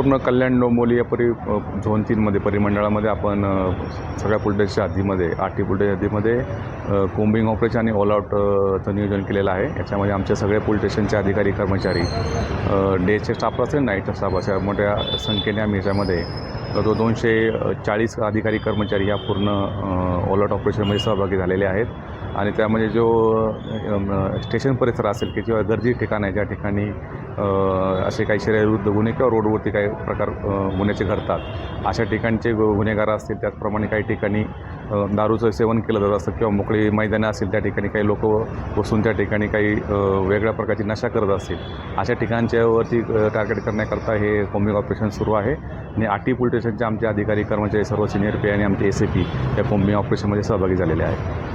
पूर्ण कल्याण डोंबोली या परि झोन तीनमध्ये परिमंडळामध्ये आपण सगळ्या पुलटेच्या हद्दीमध्ये आठी पुलटेच्या हद्दीमध्ये अ, कोम्बिंग ऑपरेशन आणि ऑल आउटचं नियोजन केलेलं आहे. याच्यामध्ये आमच्या सगळ्या पोलीस स्टेशनचे अधिकारी कर्मचारी डेचे स्टाफ असेल नाईटचा स्टाफ असेल मोठ्या संख्येने आम्ही याच्यामध्ये तो दोनशे चाळीस अधिकारी कर्मचारी या पूर्ण ऑल आउट ऑपरेशनमध्ये सहभागी झालेले आहेत. आणि त्यामध्ये जो स्टेशन परिसर असेल की किंवा गर्दी ठिकाण आहे ज्या ठिकाणी असे काही शरीरविरुद्ध गुन्हे किंवा रोडवरती काही प्रकार गुन्ह्याचे घडतात. अशा ठिकाणचे गु गुन्हेगार असतील त्याचप्रमाणे काही ठिकाणी दारूचं सेवन केलं जात असतं किंवा मोकळी मैदानं असतील त्या ठिकाणी काही लोक बसून त्या ठिकाणी काही वेगळ्या प्रकारची नशा करत असतील. अशा ठिकाणच्यावरती टार्गेट करण्याकरता हे कॉम्बिंग ऑपरेशन सुरू आहे. आणि आटी पोलीस स्टेशनचे आमचे अधिकारी कर्मचारी सर्व सिनियर पी आणि आमचे एस ए पी या कॉम्बिंग ऑपरेशनमध्ये सहभागी झालेले आहेत.